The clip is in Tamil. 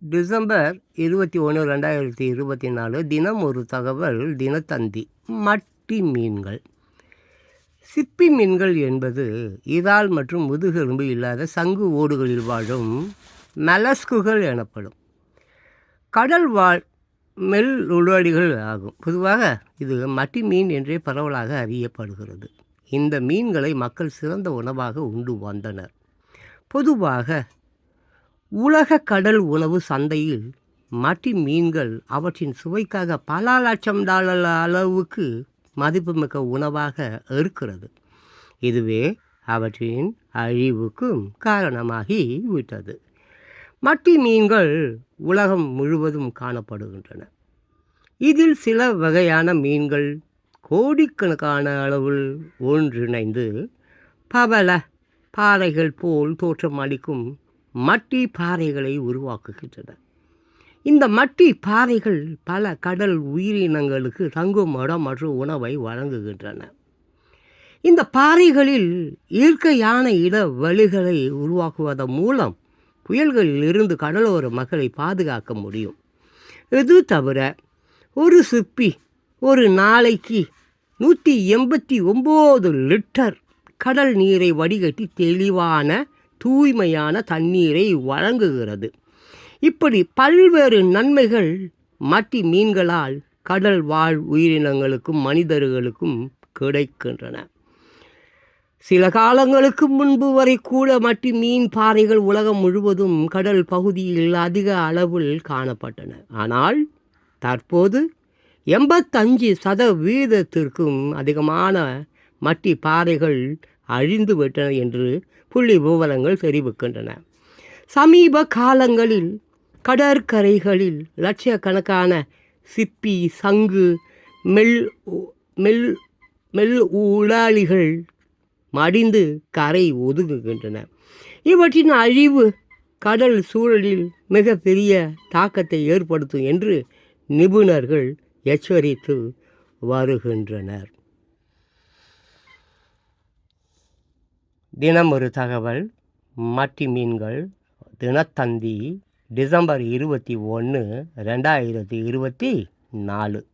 டிசம்பர் இருபத்தி ஒன்று ரெண்டாயிரத்தி இருபத்தி நாலு தினம் ஒரு தகவல் தினத்தந்தி. மட்டி மீன்கள். சிப்பி மீன்கள் என்பது இறால் மற்றும் முதுகெலும்பு இல்லாத சங்கு ஓடுகளில் வாழும் மெலஸ்குகள் எனப்படும். கடல் வாழ் மெல் உருவாடிகள் ஆகும். பொதுவாக இது மட்டி மீன் என்றே பரவலாக அறியப்படுகிறது. இந்த மீன்களை மக்கள் சிறந்த உணவாக உண்டு வந்தனர். பொதுவாக உலக கடல் உணவு சந்தையில் மட்டி மீன்கள் அவற்றின் சுவைக்காக பல லட்சம் டாலர் அளவுக்கு மதிப்புமிக்க உணவாக இருக்கிறது. இதுவே அவற்றின் அழிவுக்கும் காரணமாகி விட்டது. மட்டி மீன்கள் உலகம் முழுவதும் காணப்படுகின்றன. இதில் சில வகையான மீன்கள் கோடிக்கணக்கான அளவில் ஒன்றிணைந்து பவள பாறைகள் போல் தோற்றமளிக்கும் மட்டி பாறைகளை உருவாக்குகின்றன. இந்த மட்டி பாறைகள் பல கடல் உயிரினங்களுக்கு தங்கும் இடம் மற்றும் உணவை வழங்குகின்றன. இந்த பாறைகளில் இயற்கையான இட வழிகளை உருவாக்குவதன் மூலம் புயல்களில் இருந்து கடலோர மக்களை பாதுகாக்க முடியும். இது தவிர ஒரு சிப்பி ஒரு நாளைக்கு நூற்றி எண்பத்தி ஒம்பது லிட்டர் கடல் நீரை வடிகட்டி தெளிவான தூய்மையான தண்ணீரை வழங்குகிறது. இப்படி பல்வேறு நன்மைகள் மட்டி மீன்களால் கடல் வாழ் உயிரினங்களுக்கும் மனிதர்களுக்கும் கிடைக்கின்றன. சில காலங்களுக்கு முன்பு வரை கூட மட்டி மீன் பாறைகள் உலகம் முழுவதும் கடல் பகுதியில் அதிக அளவில் காணப்பட்டன. ஆனால் தற்போது எண்பத்தஞ்சு சதவீதத்திற்கும் அதிகமான மட்டி பாறைகள் அழிந்து விட்டன என்று புள்ளி விவரங்கள் தெரிவிக்கின்றன. சமீப காலங்களில் கடற்கரைகளில் லட்சக்கணக்கான சிப்பி சங்கு மெல் மெல் மெல் உலாளிகள் மடிந்து கரை ஒதுங்குகின்றன இவற்றின் அழிவு கடல் சூழலில் மிகப்பெரிய தாக்கத்தை ஏற்படுத்தும் என்று நிபுணர்கள் எச்சரித்து வருகின்றனர். தினம் ஒரு தகவல் மட்டி மீன்கள் தினத்தந்தி டிசம்பர் இருபத்தி ஒன்று ரெண்டாயிரத்தி இருபத்தி நாலு.